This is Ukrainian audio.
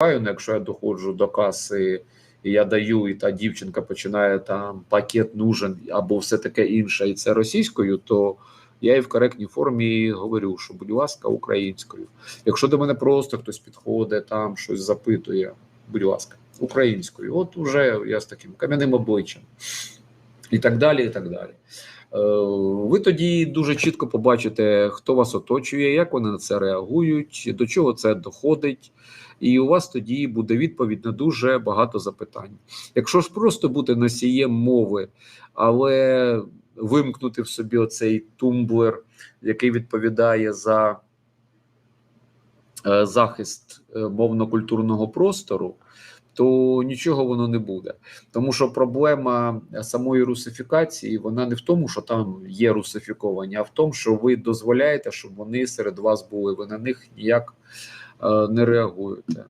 Ну, якщо я доходжу до каси, і я даю, і та дівчинка починає там пакет нужен або все таке інше, і це російською, то я і в коректній формі говорю, що будь ласка, українською. Якщо до мене просто хтось підходить, там щось запитує, будь ласка, українською. От уже я з таким кам'яним обличчям, і так далі. і так далі. Е, Ви тоді дуже чітко побачите, хто вас оточує, як вони на це реагують, до чого це доходить, і у вас тоді буде відповідь на дуже багато запитань. Якщо ж просто бути носієм мови, але вимкнути в собі оцей тумблер, який відповідає за захист е, мовно-культурного простору, то нічого воно не буде. Тому що проблема самої русифікації вона не в тому, що там є русифіковані, а в тому, що ви дозволяєте, щоб вони серед вас були. Ви на них ніяк е, не реагуєте.